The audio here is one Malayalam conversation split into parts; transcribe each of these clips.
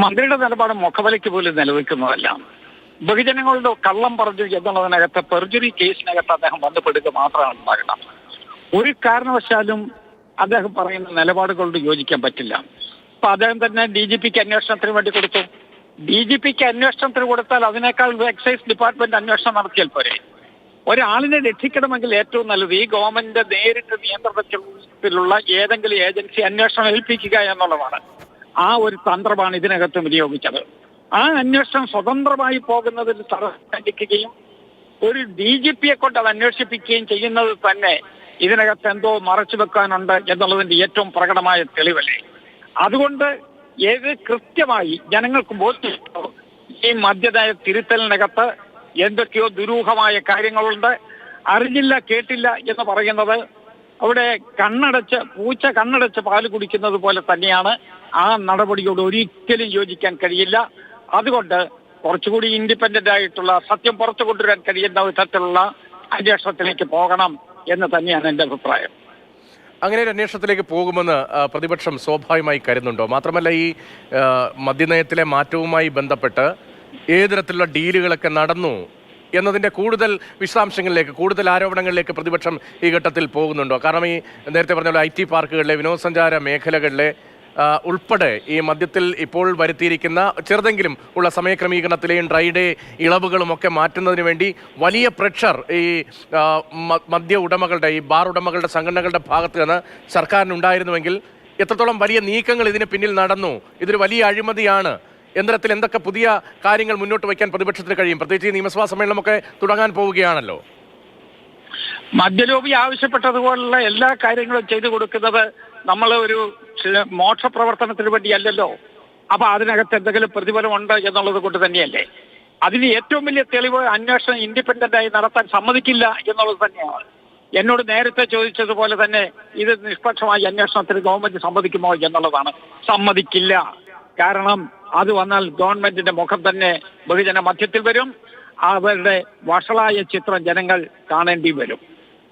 മന്ത്രിയുടെ നിലപാട് മുഖവലയ്ക്ക് പോലും നിലനിൽക്കുന്നതല്ല. ബഹുജനങ്ങളുടെ കള്ളം പറഞ്ഞു എന്നുള്ളതിനകത്ത് പെർജുറി കേസിനകത്ത് അദ്ദേഹം ബന്ധപ്പെടുക മാത്രമാണ് ഉണ്ടാകണം ഒരു കാരണവശാലും അദ്ദേഹം പറയുന്ന നിലപാടുകളോട് യോജിക്കാൻ പറ്റില്ല. അപ്പൊ അദ്ദേഹം തന്നെ ഡി ജി പിക്ക് അന്വേഷണത്തിന് വേണ്ടി കൊടുത്തു. ഡി ജി പിക്ക് അന്വേഷണത്തിന് കൊടുത്താൽ അതിനേക്കാൾ എക്സൈസ് ഡിപ്പാർട്ട്മെന്റ് അന്വേഷണം നടത്തിയാൽ പോരെ. ഒരാളിനെ രക്ഷിക്കണമെങ്കിൽ ഏറ്റവും നല്ലത് ഈ ഗവൺമെന്റ് നേരിട്ട് നിയന്ത്രണത്തിലുള്ള ഏതെങ്കിലും ഏജൻസി അന്വേഷണം ഏൽപ്പിക്കുക എന്നുള്ളതാണ്. ആ ഒരു തന്ത്രമാണ് ഇതിനകത്ത് വിനിയോഗിച്ചത്. ആ അന്വേഷണം സ്വതന്ത്രമായി പോകുന്നതിൽ തടസ്സടിക്കുകയും ഒരു ഡി ജി പിയെ കൊണ്ട് അത് അന്വേഷിപ്പിക്കുകയും ചെയ്യുന്നത് തന്നെ ഇതിനകത്ത് എന്തോ മറച്ചു വെക്കാനുണ്ട് എന്നുള്ളതിന്റെ ഏറ്റവും പ്രകടമായ തെളിവല്ലേ. അതുകൊണ്ട് ഏത് കൃത്യമായി ജനങ്ങൾക്ക് ബോധ്യപ്പെട്ടു ഈ മദ്യനയ തിരുത്തലിനകത്ത് എന്തൊക്കെയോ ദുരൂഹമായ കാര്യങ്ങളുണ്ട്. അറിഞ്ഞില്ല കേട്ടില്ല എന്ന് പറയുന്നത് അവിടെ കണ്ണടച്ച് പൂച്ച കണ്ണടച്ച് പാൽ കുടിക്കുന്നത് പോലെ തന്നെയാണ് ആ നടപടിയോട് ഒരിക്കലും യോജിക്കാൻ കഴിയില്ല. അതുകൊണ്ട് കുറച്ചുകൂടി ഇൻഡിപെൻഡന്റ് ആയിട്ടുള്ള സത്യം പുറത്തു കൊണ്ടുവരാൻ കഴിയുന്ന വിധത്തിലുള്ള അന്വേഷണത്തിലേക്ക് പോകണം എന്ന് തന്നെയാണ് എന്റെ അഭിപ്രായം. അങ്ങനെ ഒരു അന്വേഷണത്തിലേക്ക് പോകുമെന്ന് പ്രതിപക്ഷം സ്വാഭാവികമായി കരുതുന്നുണ്ടോ? മാത്രമല്ല ഈ മദ്യനയത്തിലെ മാറ്റവുമായി ബന്ധപ്പെട്ട് ഏത് തരത്തിലുള്ള ഡീലുകളൊക്കെ നടന്നു? എന്നതിന്റെ കൂടുതൽ വിശദാംശങ്ങളിലേക്ക് കൂടുതൽ ആരോപണങ്ങളിലേക്ക് പ്രതിപക്ഷം ഈ ഘട്ടത്തിൽ പോകുന്നുണ്ടോ? കാരണം ഈ നേരത്തെ പറഞ്ഞ പോലെ ഐ ടി പാർക്കുകളിലെ വിനോദസഞ്ചാര മേഖലകളിലെ ഉൾപ്പെടെ ഈ മദ്യത്തിൽ ഇപ്പോൾ വരുത്തിയിരിക്കുന്ന ചെറുതെങ്കിലും ഉള്ള സമയക്രമീകരണത്തിലെയും ഡ്രൈഡേ ഇളവുകളും ഒക്കെ മാറ്റുന്നതിന് വേണ്ടി വലിയ പ്രഷർ ഈ മദ്യ ഉടമകളുടെ ഈ ബാർ ഉടമകളുടെ സംഘടനകളുടെ ഭാഗത്ത് നിന്ന് സർക്കാരിനുണ്ടായിരുന്നുവെങ്കിൽ എത്രത്തോളം വലിയ നീക്കങ്ങൾ ഇതിന് പിന്നിൽ നടന്നു? ഇതൊരു വലിയ അഴിമതിയാണ്. എന്തരത്തിൽ എന്തൊക്കെ പുതിയ കാര്യങ്ങൾ മുന്നോട്ട് വയ്ക്കാൻ പ്രതിപക്ഷത്തിന് കഴിയും? പ്രത്യേകിച്ച് നിയമസഭാ സമ്മേളനമൊക്കെ തുടങ്ങാൻ പോവുകയാണല്ലോ. മദ്യലോബി ആവശ്യപ്പെട്ടതുപോലുള്ള എല്ലാ കാര്യങ്ങളും ചെയ്തു കൊടുക്കുന്നത് നമ്മൾ ഒരു ചെ- മോക്ഷ പ്രവർത്തനത്തിന് വേണ്ടിയല്ലല്ലോ. അപ്പൊ അതിനകത്ത് എന്തെങ്കിലും പ്രതിഫലം ഉണ്ട് എന്നുള്ളത് കൊണ്ട് തന്നെയല്ലേ. അതിന് ഏറ്റവും വലിയ തെളിവ് അന്വേഷണം ഇൻഡിപെൻഡന്റ് ആയി നടത്താൻ സമ്മതിക്കില്ല എന്നുള്ളത് തന്നെയാണ്. എന്നോട് നേരത്തെ ചോദിച്ചതുപോലെ തന്നെ ഇത് നിഷ്പക്ഷമായി അന്വേഷണത്തിന് ഗവൺമെന്റ് സമ്മതിക്കുമോ എന്നുള്ളതാണ്. സമ്മതിക്കില്ല. കാരണം അത് വന്നാൽ ഗവൺമെന്റിന്റെ മുഖം തന്നെ ബഹുജന മധ്യത്തിൽ വരും. അവരുടെ വഷളായ ചിത്രം ജനങ്ങൾ കാണേണ്ടി വരും.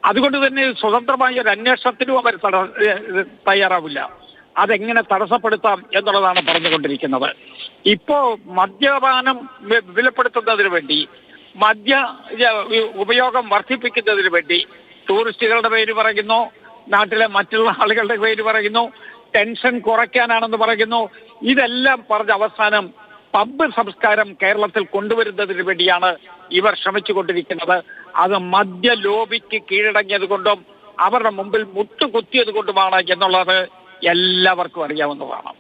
അതുകൊണ്ട് തന്നെ സ്വതന്ത്രമായ ഒരു അന്വേഷണത്തിനും അവർ തയ്യാറാവില്ല. അതെങ്ങനെ തടസ്സപ്പെടുത്താം എന്നുള്ളതാണ് പറഞ്ഞുകൊണ്ടിരിക്കുന്നത്. ഇപ്പോ മദ്യപാനം വിലപ്പെടുത്തുന്നതിന് വേണ്ടി മദ്യ ഉപയോഗം വർദ്ധിപ്പിക്കുന്നതിന് വേണ്ടി ടൂറിസ്റ്റുകളുടെ പേര് പറയുന്നു നാട്ടിലെ മറ്റുള്ള ആളുകളുടെ പേര് പറയുന്നു ടെൻഷൻ കുറയ്ക്കാനാണെന്ന് പറയുന്നു. ഇതെല്ലാം പറഞ്ഞ അവസാനം പബ്ബ് സംസ്കാരം കേരളത്തിൽ കൊണ്ടുവരുന്നതിന് വേണ്ടിയാണ് ഇവർ ശ്രമിച്ചുകൊണ്ടിരിക്കുന്നത്. അത് മദ്യ ലോബിക്ക് കീഴടങ്ങിയത് കൊണ്ടും അവരുടെ മുമ്പിൽ മുട്ടുകുത്തിയത് കൊണ്ടുമാണ് എന്നുള്ളത് എല്ലാവർക്കും അറിയാവുന്നതാണ്.